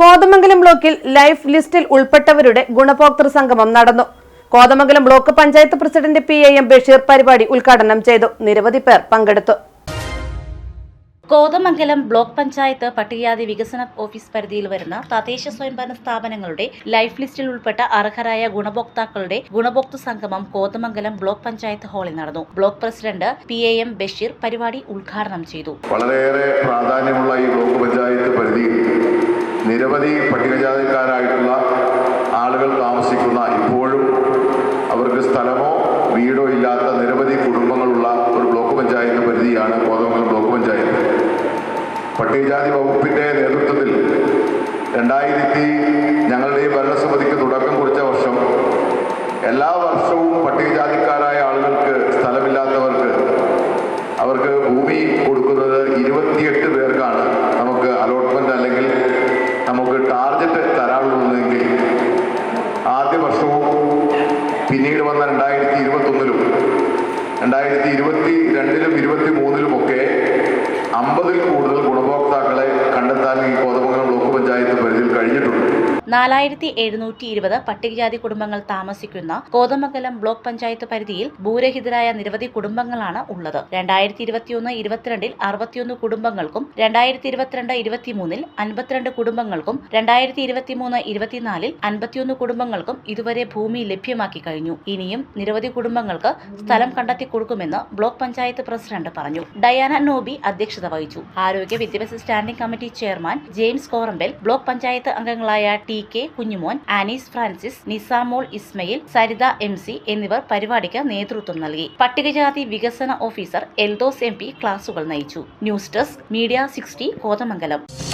കോതമംഗലം ബ്ലോക്കിൽ ലൈഫ് ലിസ്റ്റിൽ ഉൾപ്പെട്ടവരുടെ ഗുണഭോക്തൃ സംഗമം നടന്നു. Kothamangalam block panchayat president P A M Basheer പരിപാടി ഉദ്ഘാടനം ചെയ്തു. നിരവധി പേർ പങ്കെടുത്തു. കോതമംഗലം ബ്ലോക്ക് പഞ്ചായത്ത് പട്ടികജാതി വികസന ഓഫീസ് പരിധിയിൽ വരുന്ന തദ്ദേശ സ്വയംഭരണ സ്ഥാപനങ്ങളുടെ ലൈഫ് ലിസ്റ്റിൽ ഉൾപ്പെട്ട അർഹരായ ഗുണഭോക്താക്കളുടെ ഗുണഭോക്തൃ സംഗമം കോതമംഗലം ബ്ലോക്ക് പഞ്ചായത്ത് ഹാളിൽ നടന്നു. Block president P A M Basheer പരിപാടി ഉദ്ഘാടനം ചെയ്തു. വളരെയേറെ പ്രാധാന്യമുള്ള ഈ ബ്ലോക്ക് പഞ്ചായത്ത് പരിധിയിൽ നിരവധി പട്ടികജാതിക്കാരായിട്ടുള്ള ആളുകൾ താമസിക്കുന്ന ഇപ്പോഴും അവർക്ക് സ്ഥലമോ വീടോ ഇല്ലാത്ത നിരവധി കുടുംബങ്ങളുള്ള ഒരു ബ്ലോക്ക് പഞ്ചായത്ത് പരിധിയാണ് കോതമംഗലം ബ്ലോക്ക് പഞ്ചായത്ത്. പട്ടികജാതി വകുപ്പിന്റെ നേതൃത്വത്തിൽ രണ്ടായിരത്തി ഞങ്ങളുടെ ഈ ഭരണസമിതിക്ക് തുടക്കം കുറിച്ച വർഷം എല്ലാ ടാർഗറ്റ് തരാനുള്ളതെങ്കിൽ ആദ്യ വർഷവും പിന്നീട് വന്ന രണ്ടായിരത്തി ഇരുപത്തൊന്നിലും രണ്ടായിരത്തി ഇരുപത്തി രണ്ടിലും ഇരുപത്തി മൂന്നിലുമൊക്കെ അമ്പതിൽ കൂടുതൽ ഗുണഭോക്താക്കളെ കണ്ടെത്താൻ ഈ കോതമംഗലം ബ്ലോക്ക് പഞ്ചായത്ത് പരിധിയിൽ കഴിഞ്ഞിട്ടുണ്ട്. നാലായിരത്തി എഴുന്നൂറ്റി ഇരുപത് പട്ടികജാതി കുടുംബങ്ങൾ താമസിക്കുന്ന കോതമംഗലം ബ്ലോക്ക് പഞ്ചായത്ത് പരിധിയിൽ ഭൂരഹിതരായ നിരവധി കുടുംബങ്ങളാണ് ഉള്ളത്. രണ്ടായിരത്തി ഇരുപത്തിയൊന്ന് ഇരുപത്തിരണ്ടിൽ അറുപത്തിയൊന്ന് കുടുംബങ്ങൾക്കും രണ്ടായിരത്തി ഇരുപത്തിരണ്ട് ഇരുപത്തിമൂന്നിൽ അൻപത്തിരണ്ട് കുടുംബങ്ങൾക്കും രണ്ടായിരത്തി ഇരുപത്തിമൂന്ന് ഇരുപത്തിനാലിൽ അൻപത്തിയൊന്ന് കുടുംബങ്ങൾക്കും ഇതുവരെ ഭൂമി ലഭ്യമാക്കി കഴിഞ്ഞു. ഇനിയും നിരവധി കുടുംബങ്ങൾക്ക് സ്ഥലം കണ്ടെത്തി കൊടുക്കുമെന്ന് ബ്ലോക്ക് പഞ്ചായത്ത് പ്രസിഡന്റ് പറഞ്ഞു. ഡയാന നോബി അധ്യക്ഷത വഹിച്ചു. ആരോഗ്യ വിദ്യാഭ്യാസ standing committee chairman James Korampal block panchayat അംഗങ്ങളായ T. K Kunjumon Anees Francis Nisamol Ismail Saritha M C എന്നിവർ പരിപാടിക്ക് നേതൃത്വം നൽകി. പട്ടികജാതി വികസന ഓഫീസർ എൽദോസ് എം ക്ലാസുകൾ നയിച്ചു. News desk media sixty Kothamangalam.